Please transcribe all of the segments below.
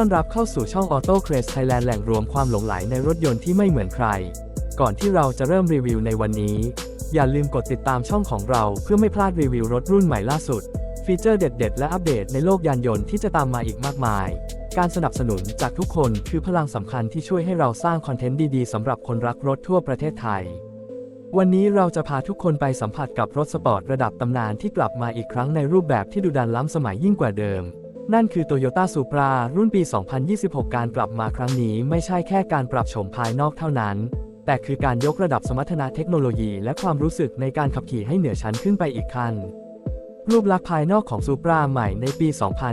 ้อนรับเข้าสู่ช่อง Auto Craze Thailand แหล่งรวมความหลงไหลในรถยนต์ที่ไม่เหมือนใคร ก่อนที่เราจะเริ่มรีวิวในวันนี้ อย่าลืมกดติดตามช่องของเราเพื่อไม่พลาดรีวิวรถรุ่นใหม่ล่าสุด ฟีเจอร์เด็ด ๆ และอัปเดตในโลกยานยนต์ที่จะตามมาอีกมากมาย การสนับสนุนจากทุกคนคือพลังสำคัญที่ช่วยให้เราสร้างคอนเทนต์ดีๆสำหรับคนรักรถทั่วประเทศไทย วันนี้เราจะพาทุกคนไปสัมผัสกับรถสปอร์ตระดับตำนานที่กลับมาอีกครั้งในรูปแบบที่ดุดันล้ำสมัยยิ่งกว่าเดิม นั่นคือ Toyota Supra รุ่นปี 2026 การกลับมาครั้งนี้ไม่ใช่แค่การปรับโฉมภายนอกเท่านั้น แต่คือการยกระดับสมรรถนะเทคโนโลยีและความรู้สึกในการขับขี่ให้เหนือชั้นขึ้นไปอีกขั้น รูปลักษณ์ภายนอกของ Supra ใหม่ในปี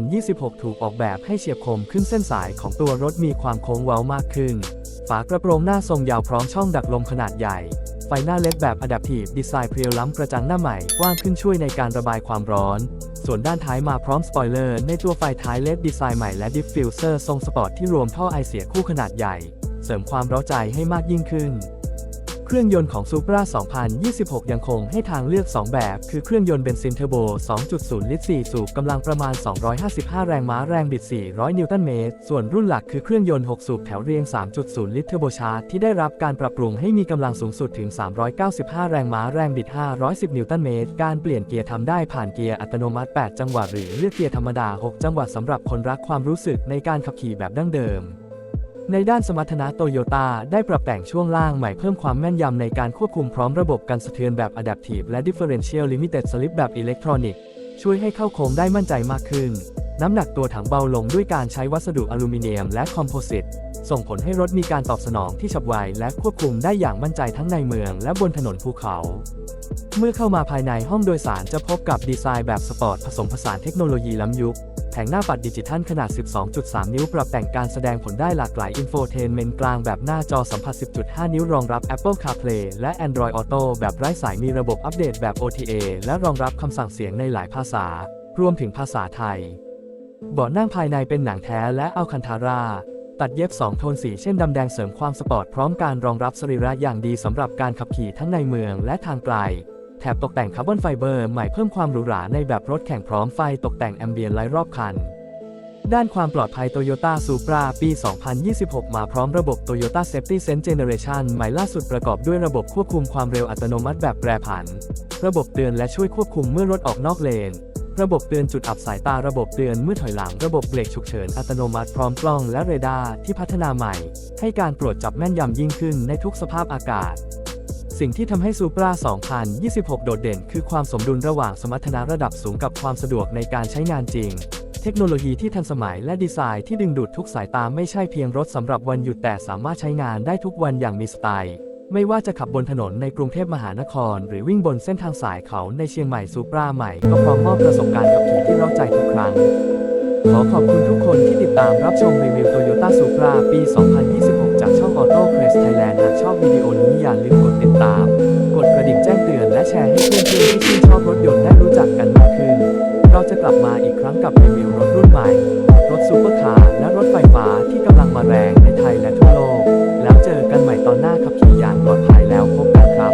2026 ถูกออกแบบให้เฉียบคมขึ้นเส้นสายของตัวรถมีความโค้งเว้ามากขึ้น ฝากระโปรงหน้าทรงยาวพร้อมช่องดักลมขนาดใหญ่ ไฟหน้าเล็กแบบ Adaptive Design เพรียวล้ำกระจังหน้าใหม่กว้างขึ้นช่วยในการระบายความร้อน ส่วนด้านท้ายมาพร้อมสปอยเลอร์ในตัวไฟท้ายเล็ดดีไซน์ใหม่และดิฟฟิวเซอร์ทรงสปอร์ตที่รวมท่อไอเสียคู่ขนาดใหญ่ เสริมความเร้าใจให้มากยิ่งขึ้น เครื่องยนต์ของ Supra 2026 ยังคงให้ทางเลือก 2 แบบ คือเครื่องยนต์เบนซินเทอร์โบ 2.0 ลิตร 4 สูบกำลังประมาณ 255 แรงม้าแรงบิด 400 นิวตันเมตร ส่วนรุ่นหลักคือเครื่องยนต์ 6 สูบแถวเรียง 3.0 ลิตรเทอร์โบชาร์จที่ได้รับการปรับปรุงให้มีกำลังสูงสุดถึง 395 แรงม้าแรงบิด 510 นิวตันเมตร การเปลี่ยนเกียร์ทำได้ผ่านเกียร์อัตโนมัติ 8 จังหวะหรือเลือกเกียร์ธรรมดา 6 จังหวะสำหรับคนรักความรู้สึกในการขับขี่แบบดั้งเดิม ในด้านสมรรถนะโตโยต้าได้ปรับแต่งช่วงล่างใหม่เพิ่มความแม่นยำในการควบคุมพร้อมระบบกันสะเทือนแบบ Adaptive และ Differential Limited Slip แบบอิเล็กทรอนิกส์ช่วยให้เข้าโค้งได้มั่นใจมากขึ้น น้ำหนักตัวถังเบาลงด้วยการใช้วัสดุอลูมิเนียมและคอมโพสิต ส่งผลให้รถมีการตอบสนองที่ฉับไวและควบคุมได้อย่างมั่นใจทั้งในเมืองและบนถนนภูเขา เมื่อเข้ามาภายในห้องโดยสารจะพบกับดีไซน์แบบสปอร์ตผสมผสานเทคโนโลยีล้ำยุค ผงหน้าปัดดิจิทัลขนาด 12.3 นิ้ว ปรับแต่งการแสดงผลได้หลากหลายอินโฟเทนเมนต์กลางแบบหน้าจอสัมผัส 10.5 นิ้วรองรับ Apple CarPlay และ Android Auto แบบไร้สายมีระบบอัปเดตแบบ OTA และรองรับคำสั่งเสียงในหลายภาษา รวมถึงภาษาไทยเบาะนั่งภายในเป็นหนังแท้และอัลคันทาราตัดเย็บ 2 โทนสีเช่นดำแดงเสริมความสปอร์ตพร้อมการรองรับสรีระอย่างดีสำหรับการขับขี่ทั้งในเมืองและทางไกล แถบตกแต่งคาร์บอนไฟเบอร์ใหม่เพิ่มความหรูหราในแบบรถแข่งพร้อมไฟตกแต่งแอมเบียนไลท์รอบคัน ด้านความปลอดภัย Toyota Supra ปี 2026 มาพร้อมระบบ Toyota Safety Sense Generation ใหม่ล่าสุดประกอบด้วยระบบควบคุมความเร็วอัตโนมัติแบบแปรผัน ระบบเตือนและช่วยควบคุมเมื่อรถออกนอกเลน ระบบเตือนจุดอับสายตา ระบบเตือนเมื่อถอยหลัง ระบบเบรกฉุกเฉินอัตโนมัติพร้อมกล้องและเรดาร์ที่พัฒนาใหม่ ให้การตรวจจับแม่นยำยิ่งขึ้นในทุกสภาพอากาศ สิ่งที่ทำให้ Supra 2026 โดดเด่น คือความสมดุลระหว่างสมรรถนะระดับสูงกับความสะดวกในการใช้งานจริง เทคโนโลยีที่ทันสมัยและดีไซน์ที่ดึงดูดทุกสายตาไม่ใช่เพียงรถสำหรับวันหยุดแต่สามารถใช้งานได้ทุกวันอย่างมีสไตล์ ไม่ว่าจะขับบนถนนในกรุงเทพมหานคร หรือวิ่งบนเส้นทางสายเขาในเชียงใหม่ซูปราใหม่ก็พร้อมมอบประสบการณ์ขับขี่ที่เร้าใจทุกครั้ง ขอขอบคุณทุกคนที่ติดตามรับชมรีวิว Toyota Supra ปี 2026 จากช่องออโต้เพรสไทยแลนด์หากชอบวิดีโอนี้อย่าลืมกดติดตาม กดกระดิ่งแจ้งเตือนและแชร์ให้เพื่อนๆที่ชื่นชอบรถยนต์ได้รู้จักกันมากขึ้น เราจะกลับมาอีกครั้งกับรีวิวรถรุ่นใหม่ รถซูเปอร์คาร์และรถไฟฟ้าที่กำลังมาแรงในไทยและทั่วโลก แล้วเจอกันใหม่ตอนหน้าขับขี่อย่างปลอดภัยแล้วพบกันครับ